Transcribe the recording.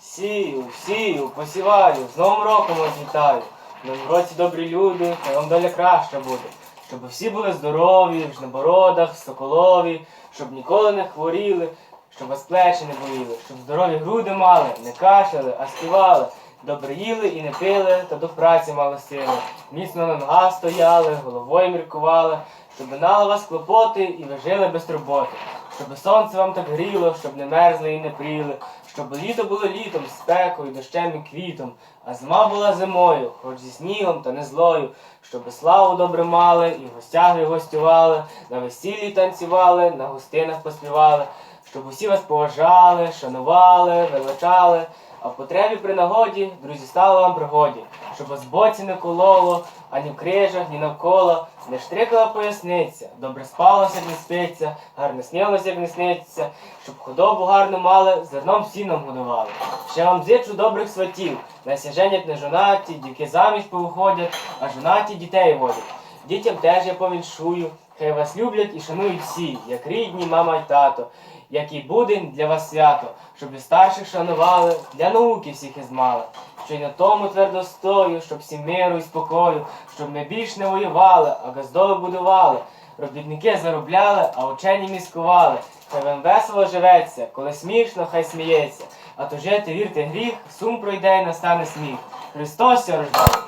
Сію, сію, посіваю, з Новим роком вас вітаю. В новому році добрі люди, хай вам доля краща буде. Щоб всі були здорові, в жнебородах, соколові, щоб ніколи не хворіли, щоб вас плечі не боліли, щоб здорові груди мали, не кашляли, а співали. Добре їли і не пили, та до праці мали сили. Міцно на ногах стояли, головою міркували, щоб минали вас клопоти і ви жили без турботи. Щоб сонце вам так гріло, щоб не мерзли і не пріли, щоб літо було літом, спекою, дощем і квітом, а зима була зимою, хоч зі снігом та не злою, щоб славу добре мали, і в гостях і гостювали, на весіллі танцювали, на гостинах поспівали, щоб усі вас поважали, шанували, величали, а в потребі при нагоді, друзі, стало вам пригоді, щоб вас боці не кололо, ані в крижах, ні навколо, не штрикала поясниця, добре спалося, як не спиться, гарно снилося, як не сниться, щоб худобу гарно мали, зерном сіном годували. Ще вам зичу добрих сватів, найся женять не жонаті, дівки заміж повиходять, а жонаті дітей водять. Дітям теж я повіншую, хай вас люблять і шанують всі, як рідні, мама й тато, як і буде для вас свято, щоб і старших шанували, для науки всіх ізмали. Що й на тому твердо стою, щоб всім миру і спокою, щоб ми більш не воювали, а газдови будували. Робітники заробляли, а учені міскували. Хай вам весело живеться, коли смішно, хай сміється. А то жити, вірте, гріх, сум пройде і настане сміх. Христос ся рождає.